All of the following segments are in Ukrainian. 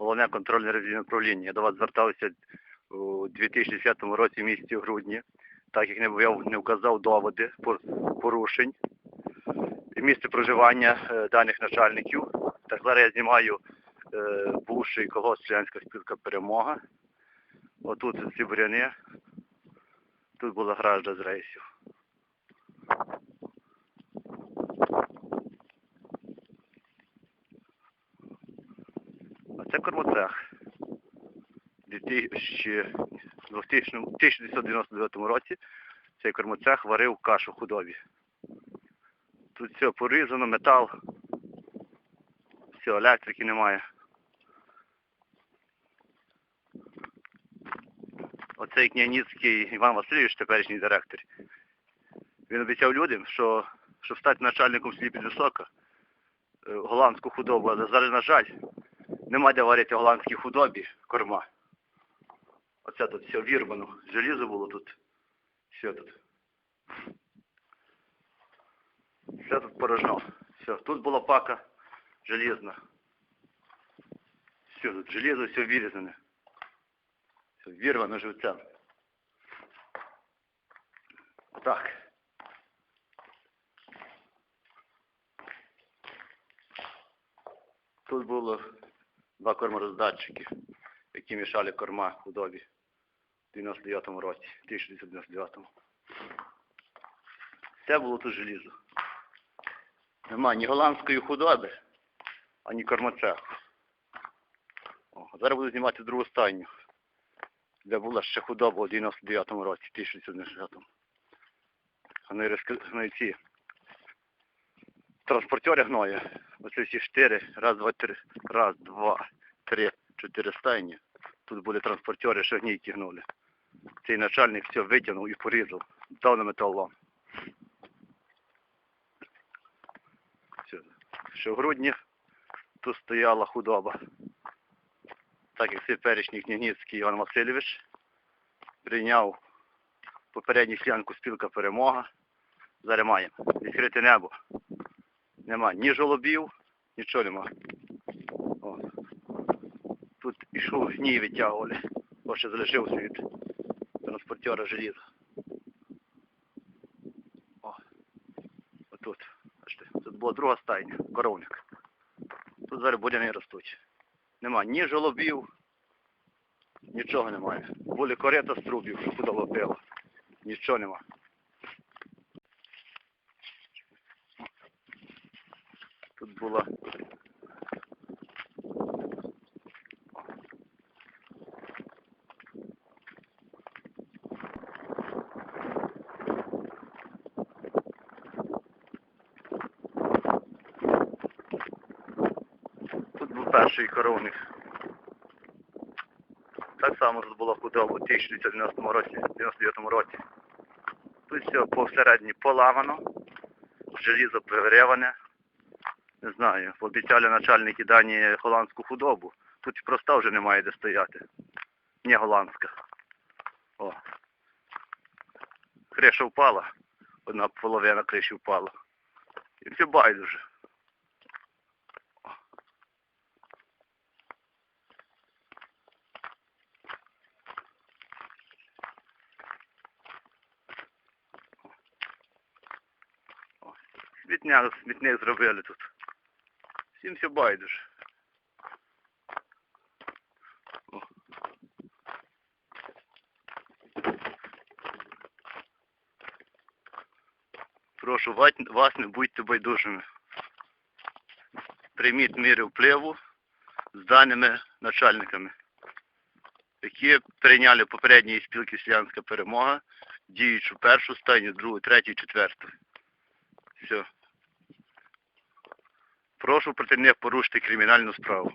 головне контрольне ревізійне управління. Я до вас звертався у 2010 році в місті грудні, так як я не вказав доводи порушень і місце проживання е, даних начальників. Так зараз я знімаю е, бувший колгосп Селянська спілка Перемога. Отут ці буряни. Тут була гражда з рейсів. Кормоцех. У 2000 2000 1999 році цей кормоцех варив кашу худобі. Тут все порізано, метал. Все, електрики немає. Оцей Княніцький Іван Васильович, теперішній директор. Він обіцяв людям, що щоб стати начальником слід Підвисока, е, голландську худобу, але зараз, на жаль, нема де варити голландській худобі корма. Оце тут все вірвано. Желізо було тут. Все тут. Все тут порожно. Все. Тут була пака желізна. Все тут желізо, все вирізане. Все вірвано живцем. Так. Тут було два кормороздатчики, які мішали корма худобі в 99-му році, 1999-му. Все було тут желізо. Нема ні голландської худоби, ані кормоцеху. О, зараз буду знімати другу стайню, де була ще худоба у 99-му році, 1999-му. Вони, розк- ці транспортери гною. Оце всі чотири, раз, два, три, раз, два, три, чотири стайні. Тут були транспортери, що гнійки гнули. Цей начальник все витягнув і порізав. Дав на металолом. Все. Ще в грудні тут стояла худоба. Так як теперішній Княгницький Іван Васильович прийняв попередню слянку спілка перемога. Зараз маємо. Відкрите небо. Нема ні жолобів, нічого нема. О. Тут ішов гній витягували. Бо ще залишився від транспортера желіза. О. Отут. Бачите, тут була друга стайня, коровник. Тут зараз буряни ростуть. Нема ні жолобів, нічого немає. Були корита з трубів, що худоба пила. Нічого нема. Тут була Тут був перший коровник. Так само тут була худоба у 1990 році, 99 році. Тут все посередині поламано, желізо перереване. Не знаю, обіцяли начальники дані голландську худобу. Тут проста вже немає де стояти. Не голландська. О. Криша впала. Одна половина криші впала. І все байдуже. Смітняк, смітник зробили тут. Всім все байдуже. Прошу вас, не будьте байдужими. Прийміть міри впливу з даними начальниками, які прийняли попередні спілки Селянська перемога, діючу першу стадію, другу, третю, четверту. Все. Прошу проти них порушити кримінальну справу.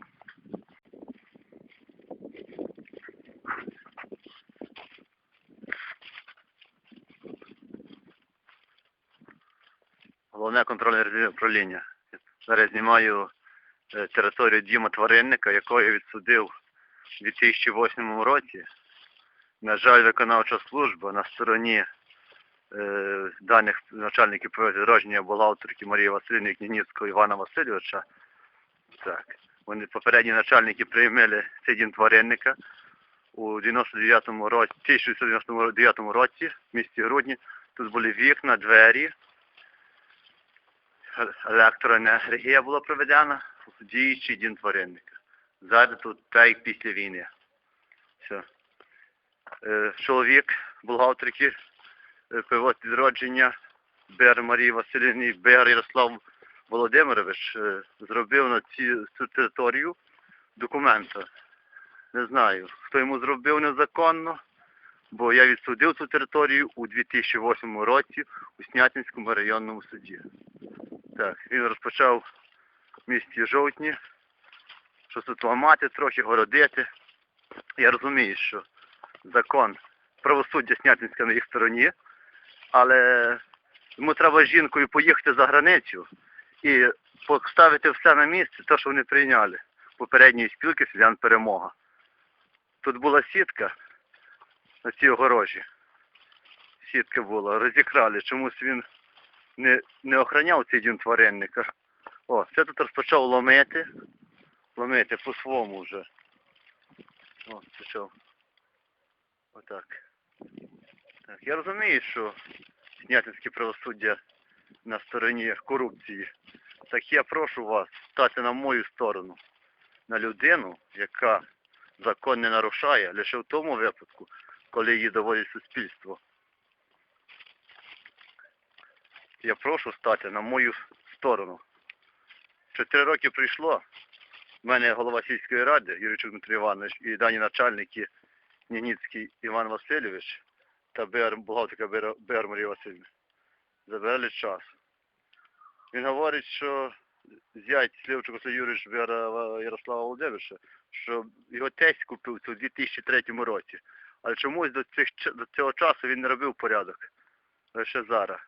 Головне контрольне управління. Зараз знімаю е, територію Діма Тваринника, якого я відсудив у 2008 році. На жаль, виконавча служба на стороні даних начальників відродження була авторки Марії Васильівни Княгницького Івана Васильовича. Так. Вони попередні начальники приймали дім тваринника у 99-му році, 1999 році, в місті Грудні. Тут були вікна, двері, е- електроенергія була проведена, діючий дім тваринника. Зараз тут так як після війни. Все. Е, чоловік, бухгалтерки, е, пивот відродження, Бер Марії Василівні, Бер Ярослав Володимирович е, зробив на цю територію документа. Не знаю, хто йому зробив незаконно, бо я відсудив цю територію у 2008 році у Снятинському районному суді. Так, він розпочав в місті Жовтні, що тут ламати, трохи городити. Я розумію, що закон правосуддя Снятинська на їх стороні, але йому треба з жінкою поїхати за границю і поставити все на місце, те, що вони прийняли попередньої спілки селян перемога. Тут була сітка на цій огорожі. Сітка була, розікрали. Чомусь він не, не охороняв цей дім тваринника. О, це тут розпочав ломити. Ломити по-своєму вже. О, почав. Отак. Так, я розумію, що Снятинське правосуддя на стороні корупції. Так я прошу вас стати на мою сторону, на людину, яка закон не нарушає, лише в тому випадку, коли її доводить суспільство. Я прошу стати на мою сторону. Чотири роки прийшло. У мене голова сільської ради Юрійчук Дмитро Іванович і дані начальники Нініцький Іван Васильович та бухгалтерка БР Марія Васильівна забирали час. Він говорить, що зять Слівчук Василь Юрійович БР Ярослава Володимировича, що його тесть купив це у 2003 році. Але чомусь до, цих, до цього часу він не робив порядок. Лише зараз.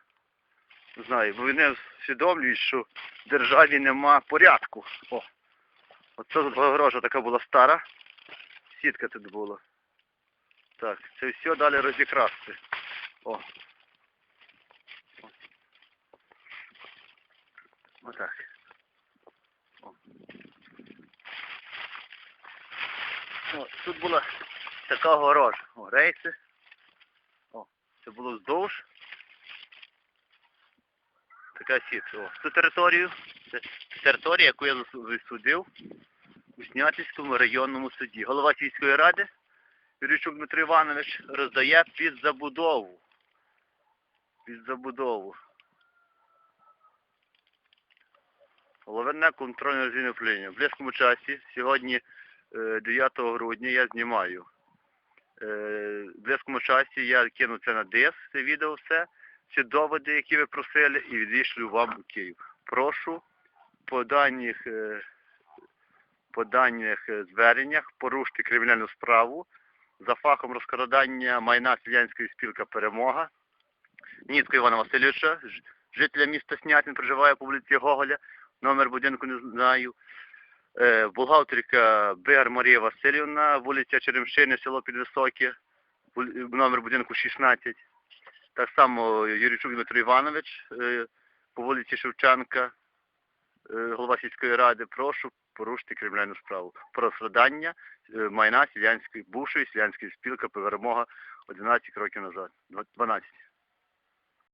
Не знаю, бо вони усвідомлюють, що в державі нема порядку. О. Оце тут огорожа така була стара. Сітка тут була. Так, це все далі розікрасти. О. Отак. О. О, тут була така огорожа. О, рейси. О, це було вздовж. Така сітка. О, цю територію. Це територія, яку я засу- відсудив у Снятинському районному суді. Голова сільської ради Юрійчук Дмитро Іванович роздає під забудову. Під забудову. Головне контрольне розвійне управління. В близькому часі, сьогодні е, 9 грудня, я знімаю. Е, В близькому часі я кину це на диск, це відео все, ці доводи, які ви просили, і відійшлю вам у Київ. Прошу по даних, е, по даних е, зверненнях порушити кримінальну справу за фахом розкрадання майна селянської спілка Перемога. Ніцько Івана Васильовича, жителя міста Снятин, проживає по вулиці Гоголя, номер будинку не знаю. Е, Бухгалтерка Бер Марія Васильівна, вулиця Черемшини, село Підвисоке, номер будинку 16. Так само Юрійчук Дмитро Іванович, е, по вулиці Шевченка, е, голова сільської ради, прошу порушити кримінальну справу про розкрадання майна селянської, бувшої селянської спілки перемога 11 років назад. Два- 12.